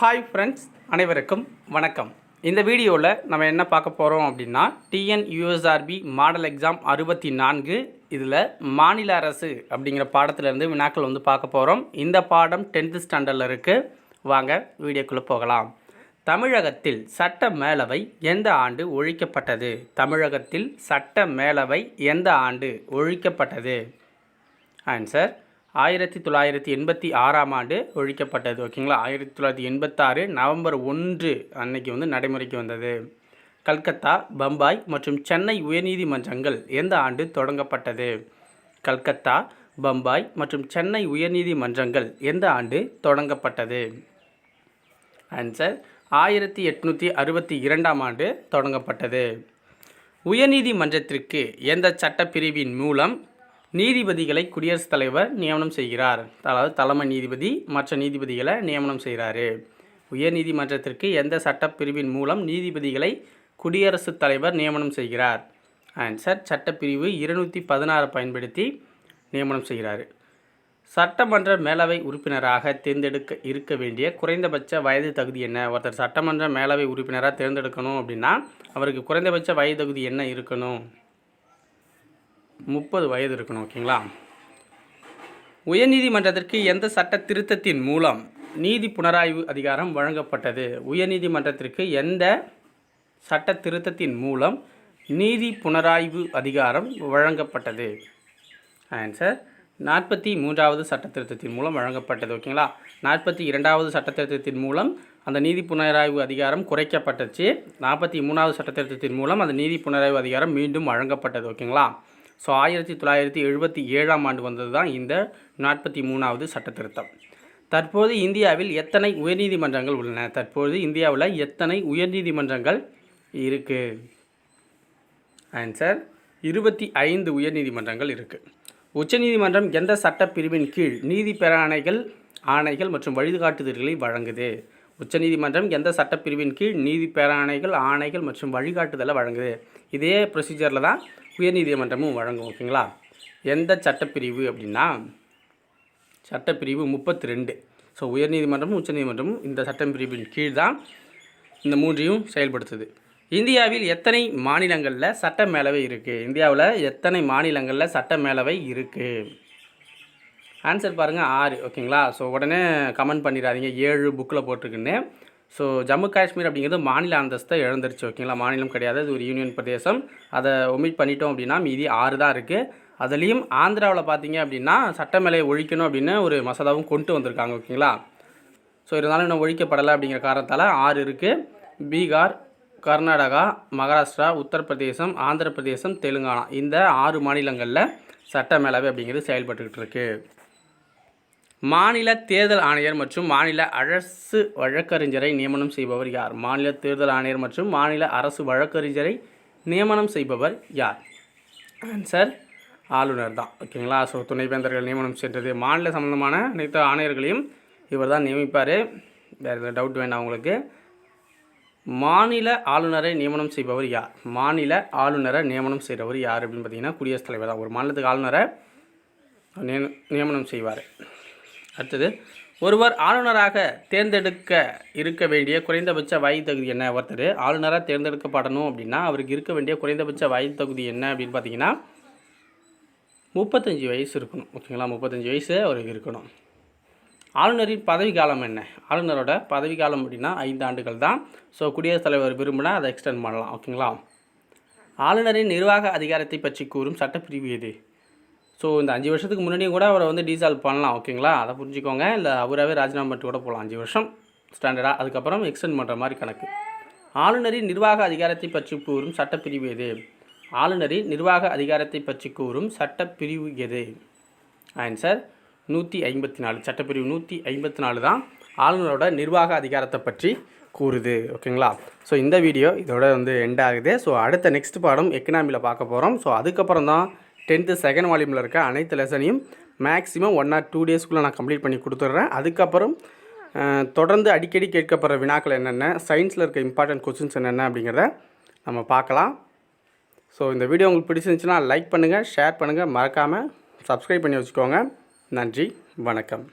Hi friends அனைவருக்கும் வணக்கம். இந்த வீடியோவில் நம்ம என்ன பார்க்க போகிறோம் அப்படின்னா டிஎன் யூஎஸ்ஆர்பி மாடல் எக்ஸாம் அறுபத்தி நான்கு இதில் மாநில அரசு அப்படிங்கிற பாடத்திலேருந்து வினாக்கள் வந்து பார்க்க போகிறோம் இந்த பாடம் டென்த்து ஸ்டாண்டர்டில் இருக்குது வாங்க வீடியோக்குள்ளே போகலாம். தமிழகத்தில் சட்ட மேலவை எந்த ஆண்டு ஒழிக்கப்பட்டது? தமிழகத்தில் சட்ட மேலவை எந்த ஆண்டு ஒழிக்கப்பட்டது? ஆன்சர் ஆயிரத்தி தொள்ளாயிரத்தி எண்பத்தி ஆறாம் ஆண்டு ஒழிக்கப்பட்டது ஓகேங்களா ஆயிரத்தி தொள்ளாயிரத்தி எண்பத்தாறு நவம்பர் ஒன்று அன்னைக்கு வந்து நடைமுறைக்கு வந்தது. கல்கத்தா பம்பாய் மற்றும் சென்னை உயர்நீதிமன்றங்கள் எந்த ஆண்டு தொடங்கப்பட்டது? கல்கத்தா பம்பாய் மற்றும் சென்னை உயர்நீதிமன்றங்கள் எந்த ஆண்டு தொடங்கப்பட்டது? ஆன்சர் ஆயிரத்தி எட்நூற்றி அறுபத்தி இரண்டாம் ஆண்டு தொடங்கப்பட்டது. உயர்நீதிமன்றத்திற்கு எந்த சட்டப்பிரிவின் மூலம் நீதிபதிகளை குடியரசுத் தலைவர் நியமனம் செய்கிறார். அதாவது தலைமை நீதிபதி மற்ற நீதிபதிகளை நியமனம் செய்கிறாரு. உயர்நீதிமன்றத்திற்கு எந்த சட்டப்பிரிவின் மூலம் நீதிபதிகளை குடியரசுத் தலைவர் நியமனம் செய்கிறார்? ஆன்சர் சட்டப்பிரிவு இருநூற்றி பதினாறு பயன்படுத்தி நியமனம் செய்கிறார். சட்டமன்ற மேலவை உறுப்பினராக தேர்ந்தெடுக்க இருக்க வேண்டிய குறைந்தபட்ச வயது தகுதி என்ன? ஒருத்தர் சட்டமன்ற மேலவை உறுப்பினராக தேர்ந்தெடுக்கணும் அப்படின்னா அவருக்கு குறைந்தபட்ச வயது தகுதி என்ன இருக்கணும்? முப்பது வயது இருக்கணும் ஓகேங்களா? உயர்நீதிமன்றத்திற்கு எந்த சட்ட திருத்தத்தின் மூலம் நீதி புனராய்வு அதிகாரம் வழங்கப்பட்டது? உயர்நீதிமன்றத்திற்கு எந்த சட்ட திருத்தத்தின் மூலம் நீதி புனராய்வு அதிகாரம் வழங்கப்பட்டது? ஆன்சர் நாற்பத்தி மூன்றாவது சட்ட திருத்தத்தின் மூலம் வழங்கப்பட்டது ஓகேங்களா? நாற்பத்தி இரண்டாவது சட்ட திருத்தத்தின் மூலம் அந்த நீதி புனராய்வு அதிகாரம் குறைக்கப்பட்டுச்சு. நாற்பத்தி மூணாவது சட்ட திருத்தத்தின் மூலம் அந்த நீதி புனராய்வு அதிகாரம் மீண்டும் வழங்கப்பட்டது ஓகேங்களா? ஸோ ஆயிரத்தி தொள்ளாயிரத்தி எழுபத்தி ஏழாம் ஆண்டு வந்தது தான் இந்த நாற்பத்தி மூணாவது சட்ட திருத்தம் தற்போது இந்தியாவில் எத்தனை உயர்நீதிமன்றங்கள் உள்ளன? தற்போது இந்தியாவில் எத்தனை உயர்நீதிமன்றங்கள் இருக்குது ஆன்சர் இருபத்தி ஐந்து உயர்நீதிமன்றங்கள் இருக்குது உச்சநீதிமன்றம் எந்த சட்டப்பிரிவின் கீழ் நீதி பேராணைகள் ஆணைகள் மற்றும் வழிகாட்டுதல்களை வழங்குது? உச்சநீதிமன்றம் எந்த சட்டப்பிரிவின் கீழ் நீதி பேராணைகள் ஆணைகள் மற்றும் வழிகாட்டுதலை வழங்குது? இதே ப்ரொசீஜரில் தான் உயர்நீதிமன்றமும் வழங்கும் ஓகேங்களா? எந்த சட்டப்பிரிவு அப்படின்னா சட்டப்பிரிவு முப்பத்தி ரெண்டு ஸோ உயர்நீதிமன்றமும் உச்சநீதிமன்றமும் இந்த சட்டப்பிரிவின் கீழ் தான் இந்த மூன்றையும் செயல்படுத்துது. இந்தியாவில் எத்தனை மாநிலங்களில் சட்ட மேலவை இருக்குது இந்தியாவில் எத்தனை மாநிலங்களில் சட்ட மேலவை இருக்குது ஆன்சர் பாருங்கள் ஆறு ஓகேங்களா? ஸோ உடனே கமெண்ட் பண்ணிடாதீங்க. ஏழு புக்கில் போட்டிருக்குன்னு. ஸோ ஜம்மு காஷ்மீர் அப்படிங்கிறது மாநில அந்தஸ்தை இழந்துருச்சு ஓகேங்களா மாநிலம் கிடையாது அது ஒரு யூனியன் பிரதேசம். அதை ஒமிட் பண்ணிட்டோம் அப்படின்னா மீதி ஆறு தான் இருக்குது அதுலேயும் ஆந்திராவில் பார்த்தீங்க அப்படின்னா சட்டமேலையை ஒழிக்கணும் அப்படின்னு ஒரு மசோதாவும் கொண்டு வந்திருக்காங்க ஓகேங்களா ஸோ இருந்தாலும் இன்னும் ஒழிக்கப்படலை அப்படிங்கிற காரணத்தால் ஆறு இருக்குது பீகார் கர்நாடகா மகாராஷ்டிரா உத்தரப்பிரதேசம் ஆந்திர பிரதேசம் தெலுங்கானா. இந்த ஆறு மாநிலங்களில் சட்டமேலவை அப்படிங்கிறது செயல்பட்டுக்கிட்டு இருக்குது மாநில தேர்தல் ஆணையர் மற்றும் மாநில அரசு வழக்கறிஞரை நியமனம் செய்பவர் யார்? மாநில தேர்தல் ஆணையர் மற்றும் மாநில அரசு வழக்கறிஞரை நியமனம் செய்பவர் யார்? ஆன்சர் ஆளுநர் தான். ஓகேங்களா? ஸோ துணைவேந்தர்கள் நியமனம் சென்றது. மாநில சம்பந்தமான அனைத்து ஆணையர்களையும் இவர் தான் நியமிப்பார். வேறு எதுவும் டவுட் வேண்டாம் உங்களுக்கு. மாநில ஆளுநரை நியமனம் செய்பவர் யார்? மாநில ஆளுநரை நியமனம் செய்கிறவர் யார் அப்படின்னு பார்த்தீங்கன்னா குடியரசுத் தலைவர் தான். ஒரு மாநிலத்துக்கு ஆளுநரை நியமனம் செய்வார். அடுத்தது ஒருவர் ஆளுநராக தேர்ந்தெடுக்க இருக்க வேண்டிய குறைந்தபட்ச வயது தகுதி என்ன? ஒருத்தர் ஆளுநராக தேர்ந்தெடுக்கப்படணும் அப்படின்னா அவருக்கு இருக்க வேண்டிய குறைந்தபட்ச வயது தகுதி என்ன அப்படின்னு பார்த்தீங்கன்னா முப்பத்தஞ்சு வயசு இருக்கணும். ஓகேங்களா? முப்பத்தஞ்சு வயசு அவருக்கு இருக்கணும். ஆளுநரின் பதவி காலம் என்ன? ஆளுநரோட பதவி காலம் அப்படின்னா ஐந்து ஆண்டுகள் தான். ஸோ குடியரசுத் தலைவர் விரும்பினா அதை எக்ஸ்டெண்ட் பண்ணலாம். ஓகேங்களா? ஆளுநரின் நிர்வாக அதிகாரத்தை பற்றி கூறும் சட்டப்பிரிவு எது? ஸோ இந்த அஞ்சு வருஷத்துக்கு முன்னாடியும் கூட அவரை வந்து டீசால்வ் பண்ணலாம் ஓகேங்களா? அதை புரிஞ்சுக்கோங்க. இல்லை அவராகவே ராஜினாமா பண்ணிட்டு கூட போகலாம். அஞ்சு வருஷம் ஸ்டாண்டர்டாக அதுக்கப்புறம் எக்ஸ்டெண்ட் பண்ணுற மாதிரி கணக்கு. ஆளுநரின் நிர்வாக அதிகாரத்தை பற்றி கூறும் சட்டப்பிரிவு எது? ஆளுநரின் நிர்வாக அதிகாரத்தை பற்றி கூறும் சட்டப்பிரிவு எது? ஆன்சர் நூற்றி ஐம்பத்தி நாலு சட்டப்பிரிவு நூற்றி ஐம்பத்தி நாலு தான் ஆளுநரோட நிர்வாக அதிகாரத்தை பற்றி கூறுது ஓகேங்களா? ஸோ இந்த வீடியோ இதோட வந்து எண்ட் ஆகுது. ஸோ அடுத்த நெக்ஸ்ட் பாடம் எக்கனாமியில் பார்க்க போகிறோம் ஸோ அதுக்கப்புறம் தான் டென்த்து செகண்ட் வால்யூமில் இருக்க அனைத்து லெசனையும் மேக்ஸிமம் ஒன் ஆர் டூ டேஸ்க்குள்ளே நான் கம்ப்ளீட் பண்ணி கொடுத்துட்றேன். அதுக்கப்புறம் தொடர்ந்து அடிக்கடி கேட்கப்படுற வினாக்கள் என்னென்ன சயின்ஸில் இருக்க இம்பார்ட்டன்ட் கொஸ்டின்ஸ் என்னென்ன அப்படிங்கிறத நம்ம பார்க்கலாம். ஸோ இந்த வீடியோ உங்களுக்கு பிடிச்சிருந்துச்சுன்னா லைக் பண்ணுங்கள் ஷேர் பண்ணுங்கள் மறக்காமல் சப்ஸ்கிரைப் பண்ணி வச்சுக்கோங்க. நன்றி வணக்கம்.